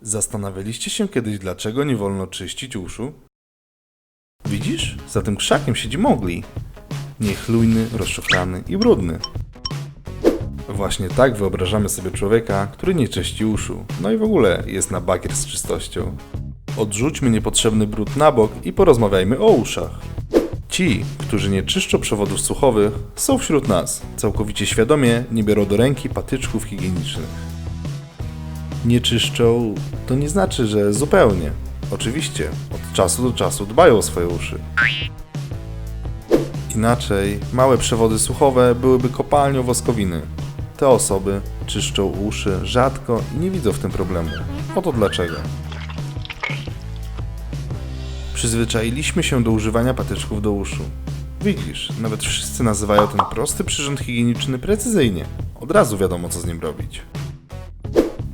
Zastanawialiście się kiedyś, dlaczego nie wolno czyścić uszu? Widzisz? Za tym krzakiem siedzi Mowgli. Niechlujny, rozczochrany i brudny. Właśnie tak wyobrażamy sobie człowieka, który nie czyści uszu. No i w ogóle jest na bakier z czystością. Odrzućmy niepotrzebny brud na bok i porozmawiajmy o uszach. Ci, którzy nie czyszczą przewodów słuchowych, są wśród nas. Całkowicie świadomie nie biorą do ręki patyczków higienicznych. Nie czyszczą, to nie znaczy, że zupełnie. Oczywiście, od czasu do czasu dbają o swoje uszy. Inaczej, małe przewody słuchowe byłyby kopalnią woskowiny. Te osoby czyszczą uszy rzadko i nie widzą w tym problemu. Oto dlaczego. Przyzwyczailiśmy się do używania patyczków do uszu. Widzisz, nawet wszyscy nazywają ten prosty przyrząd higieniczny precyzyjnie. Od razu wiadomo, co z nim robić.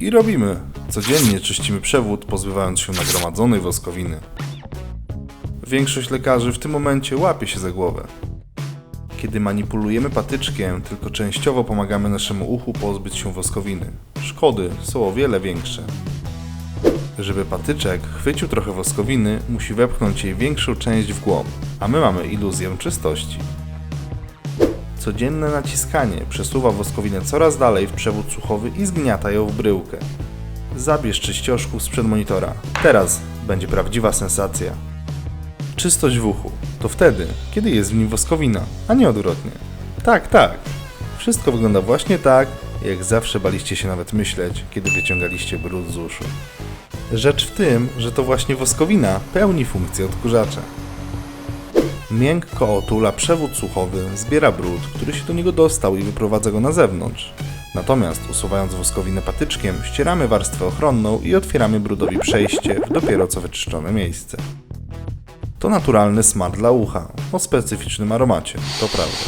I robimy. Codziennie czyścimy przewód, pozbywając się nagromadzonej woskowiny. Większość lekarzy w tym momencie łapie się za głowę. Kiedy manipulujemy patyczkiem, tylko częściowo pomagamy naszemu uchu pozbyć się woskowiny. Szkody są o wiele większe. Żeby patyczek chwycił trochę woskowiny, musi wepchnąć jej większą część w głąb, a my mamy iluzję czystości. Codzienne naciskanie przesuwa woskowinę coraz dalej w przewód słuchowy i zgniata ją w bryłkę. Zabierz czyścioszku sprzed monitora. Teraz będzie prawdziwa sensacja. Czystość w uchu to wtedy, kiedy jest w nim woskowina, a nie odwrotnie. Tak, tak. Wszystko wygląda właśnie tak, jak zawsze baliście się nawet myśleć, kiedy wyciągaliście brud z uszu. Rzecz w tym, że to właśnie woskowina pełni funkcję odkurzacza. Miękko otula przewód słuchowy, zbiera brud, który się do niego dostał i wyprowadza go na zewnątrz. Natomiast usuwając woskowinę patyczkiem, ścieramy warstwę ochronną i otwieramy brudowi przejście w dopiero co wyczyszczone miejsce. To naturalny smar dla ucha, o specyficznym aromacie, to prawda.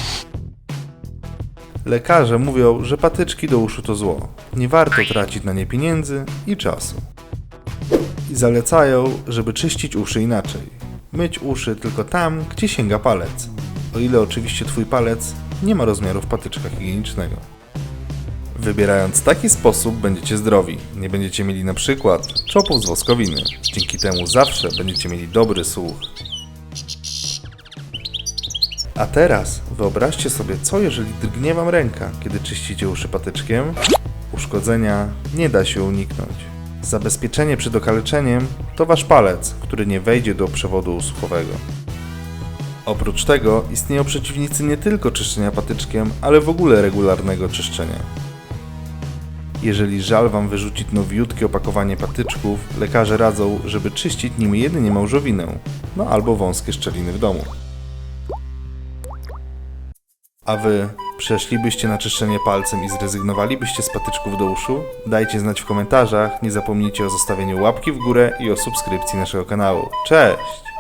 Lekarze mówią, że patyczki do uszu to zło. Nie warto tracić na nie pieniędzy i czasu. I zalecają, żeby czyścić uszy inaczej. Myć uszy tylko tam, gdzie sięga palec. O ile oczywiście twój palec nie ma rozmiarów patyczka higienicznego. Wybierając taki sposób będziecie zdrowi. Nie będziecie mieli na przykład czopów z woskowiny. Dzięki temu zawsze będziecie mieli dobry słuch. A teraz wyobraźcie sobie, co jeżeli drgnie wam ręka, kiedy czyścicie uszy patyczkiem? Uszkodzenia nie da się uniknąć. Zabezpieczenie przed okaleczeniem to wasz palec, który nie wejdzie do przewodu słuchowego. Oprócz tego istnieją przeciwnicy nie tylko czyszczenia patyczkiem, ale w ogóle regularnego czyszczenia. Jeżeli żal wam wyrzucić nowiutkie opakowanie patyczków, lekarze radzą, żeby czyścić nim jedynie małżowinę, no albo wąskie szczeliny w domu. A wy przeszlibyście na czyszczenie palcem i zrezygnowalibyście z patyczków do uszu? Dajcie znać w komentarzach, nie zapomnijcie o zostawieniu łapki w górę i o subskrypcji naszego kanału. Cześć!